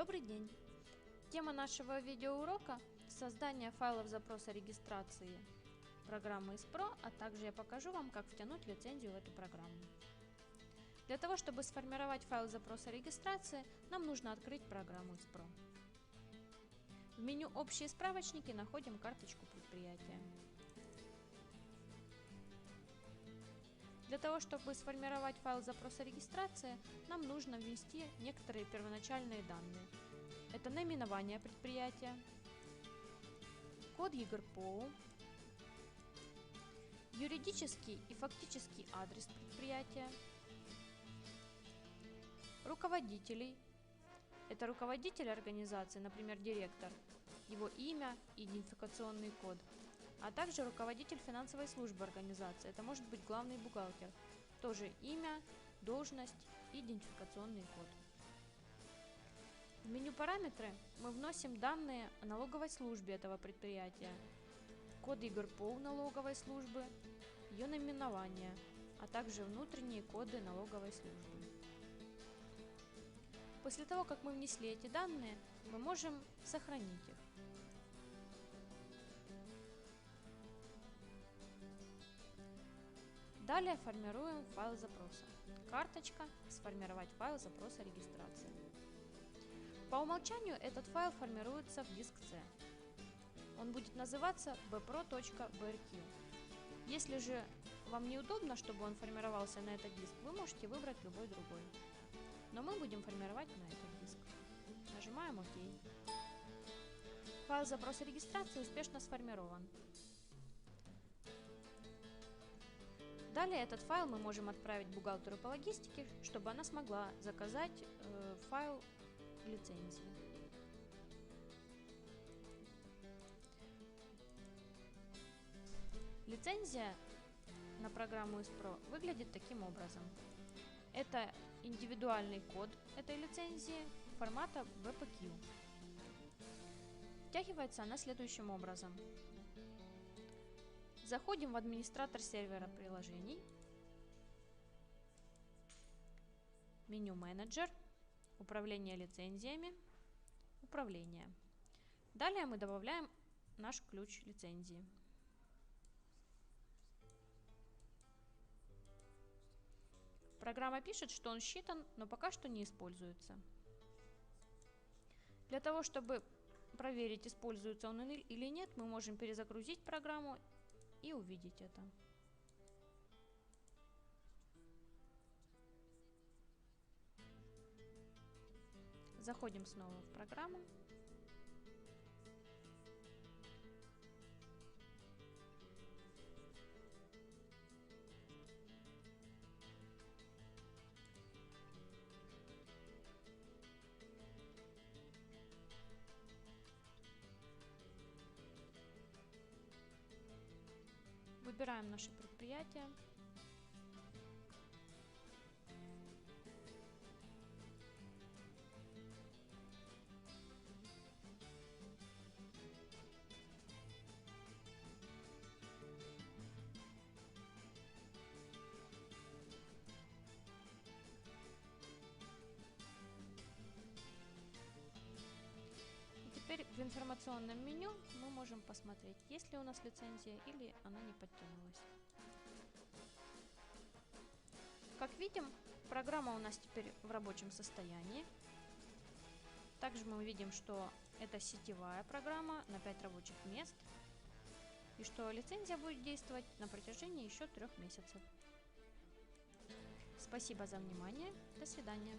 Добрый день! Тема нашего видеоурока – создание файлов запроса регистрации программы ISPRO, а также я покажу вам, как втянуть лицензию в эту программу. Для того, чтобы сформировать файл запроса регистрации, нам нужно открыть программу ISPRO. В меню «Общие справочники» находим карточку предприятия. Для того, чтобы сформировать файл запроса регистрации, нам нужно ввести некоторые первоначальные данные. Это наименование предприятия, код ЕГРПОУ, юридический и фактический адрес предприятия, руководителей, это руководитель организации, например, директор, его имя и идентификационный код – а также руководитель финансовой службы организации. Это может быть главный бухгалтер. Тоже имя, должность идентификационный код. В меню «Параметры» мы вносим данные о налоговой службе этого предприятия, код ЕГРПО налоговой службы, ее наименование, а также внутренние коды налоговой службы. После того, как мы внесли эти данные, мы можем сохранить их. Далее формируем файл запроса. Карточка «Сформировать файл запроса регистрации». По умолчанию этот файл формируется в диск C. Он будет называться bpro.brq. Если же вам неудобно, чтобы он формировался на этот диск, вы можете выбрать любой другой. Но мы будем формировать на этот диск. Нажимаем ОК. Файл запроса регистрации успешно сформирован. Далее этот файл мы можем отправить бухгалтеру по логистике, чтобы она смогла заказать э, файл лицензии. Лицензия на программу ISPRO выглядит таким образом. Это индивидуальный код этой лицензии формата WPQ. Втягивается она следующим образом. Заходим в администратор сервера приложений, меню менеджер, управление лицензиями, управление. Далее мы добавляем наш ключ лицензии. Программа пишет, что он считан, но пока что не используется. Для того, чтобы проверить, используется он или нет, мы можем перезагрузить программу и увидеть это. Заходим снова в программу. Выбираем наше предприятие. Теперь в информационном меню мы посмотреть, есть ли у нас лицензия или она не подтянулась. Как видим, программа у нас теперь в рабочем состоянии. Также мы увидим, что это сетевая программа на 5 рабочих мест и что лицензия будет действовать на протяжении еще трех месяцев. Спасибо за внимание. До свидания.